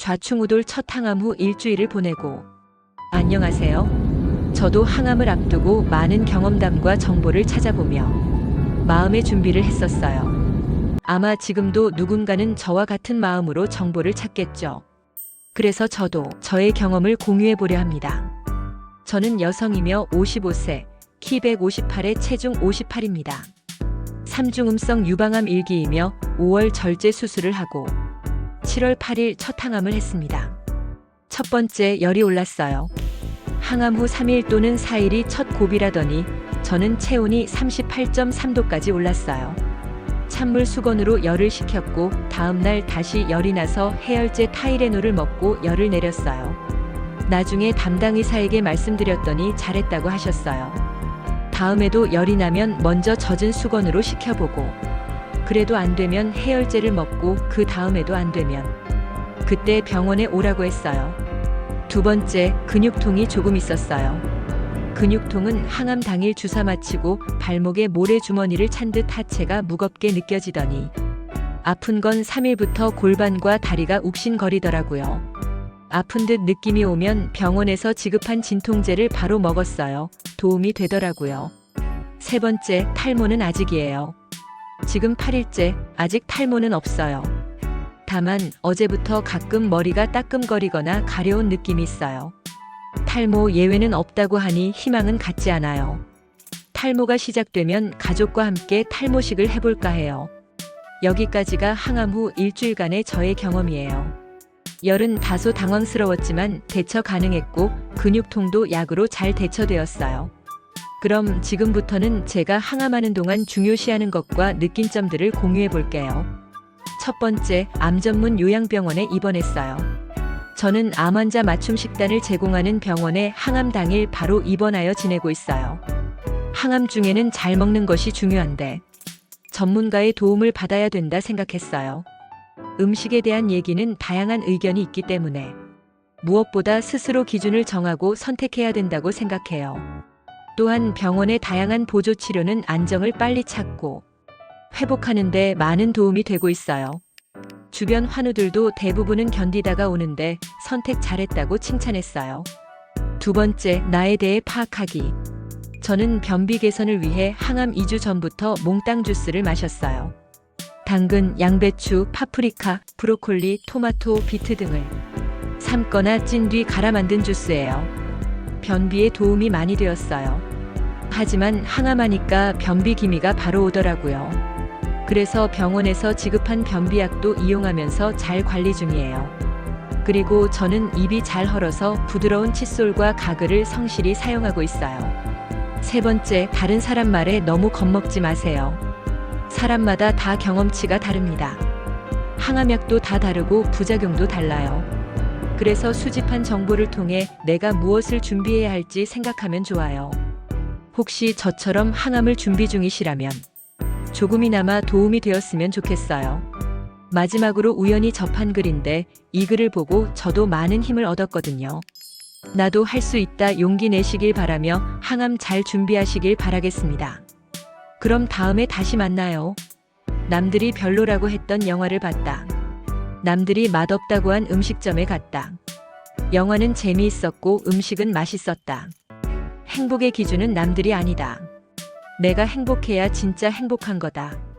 좌충우돌 첫 항암 후 일주일을 보내고 안녕하세요. 저도 항암을 앞두고 많은 경험담과 정보를 찾아보며 마음의 준비를 했었어요. 아마 지금도 누군가는 저와 같은 마음으로 정보를 찾겠죠. 그래서 저도 저의 경험을 공유해 보려 합니다. 저는 여성이며 55세, 키 158에 체중 58입니다. 삼중음성 유방암 1기이며 5월 절제 수술을 하고 7월 8일 첫 항암을 했습니다. 첫 번째 열이 올랐어요. 항암 후 3일 또는 4일이 첫 고비라더니 저는 체온이 38.3도까지 올랐어요. 찬물 수건으로 열을 식혔고 다음날 다시 열이 나서 해열제 타이레놀을 먹고 열을 내렸어요. 나중에 담당 의사에게 말씀드렸더니 잘했다고 하셨어요. 다음에도 열이 나면 먼저 젖은 수건으로 식혀보고 그래도 안 되면 해열제를 먹고 그 다음에도 안 되면 그때 병원에 오라고 했어요. 두 번째, 근육통이 조금 있었어요. 근육통은 항암 당일 주사 마치고 발목에 모래주머니를 찬 듯 하체가 무겁게 느껴지더니 아픈 건 3일부터 골반과 다리가 욱신거리더라고요. 아픈 듯 느낌이 오면 병원에서 지급한 진통제를 바로 먹었어요. 도움이 되더라고요. 세 번째, 탈모는 아직이에요. 지금 8일째, 아직 탈모는 없어요. 다만 어제부터 가끔 머리가 따끔거리거나 가려운 느낌이 있어요. 탈모 예외는 없다고 하니 희망은 갖지 않아요. 탈모가 시작되면 가족과 함께 탈모식을 해볼까 해요. 여기까지가 항암 후 일주일간의 저의 경험이에요. 열은 다소 당황스러웠지만 대처 가능했고 근육통도 약으로 잘 대처되었어요. 그럼 지금부터는 제가 항암하는 동안 중요시하는 것과 느낀 점들을 공유해 볼게요. 첫 번째, 암 전문 요양병원에 입원했어요. 저는 암 환자 맞춤 식단을 제공하는 병원에 항암 당일 바로 입원하여 지내고 있어요. 항암 중에는 잘 먹는 것이 중요한데 전문가의 도움을 받아야 된다 생각했어요. 음식에 대한 얘기는 다양한 의견이 있기 때문에 무엇보다 스스로 기준을 정하고 선택해야 된다고 생각해요. 또한 병원의 다양한 보조 치료는 안정을 빨리 찾고 회복하는데 많은 도움이 되고 있어요. 주변 환우들도 대부분은 견디다가 오는데 선택 잘했다고 칭찬했어요. 두 번째, 나에 대해 파악하기. 저는 변비 개선을 위해 항암 2주 전부터 몽땅 주스를 마셨어요. 당근, 양배추, 파프리카, 브로콜리, 토마토, 비트 등을 삶거나 찐 뒤 갈아 만든 주스예요. 변비에 도움이 많이 되었어요. 하지만 항암하니까 변비 기미가 바로 오더라고요. 그래서 병원에서 지급한 변비약도 이용하면서 잘 관리 중이에요. 그리고 저는 입이 잘 헐어서 부드러운 칫솔과 가글을 성실히 사용하고 있어요. 세 번째, 다른 사람 말에 너무 겁먹지 마세요. 사람마다 다 경험치가 다릅니다. 항암약도 다 다르고 부작용도 달라요. 그래서 수집한 정보를 통해 내가 무엇을 준비해야 할지 생각하면 좋아요. 혹시 저처럼 항암을 준비 중이시라면 조금이나마 도움이 되었으면 좋겠어요. 마지막으로 우연히 접한 글인데 이 글을 보고 저도 많은 힘을 얻었거든요. 나도 할 수 있다 용기 내시길 바라며 항암 잘 준비하시길 바라겠습니다. 그럼 다음에 다시 만나요. 남들이 별로라고 했던 영화를 봤다. 남들이 맛없다고 한 음식점에 갔다. 영화는 재미있었고 음식은 맛있었다. 행복의 기준은 남들이 아니다. 내가 행복해야 진짜 행복한 거다.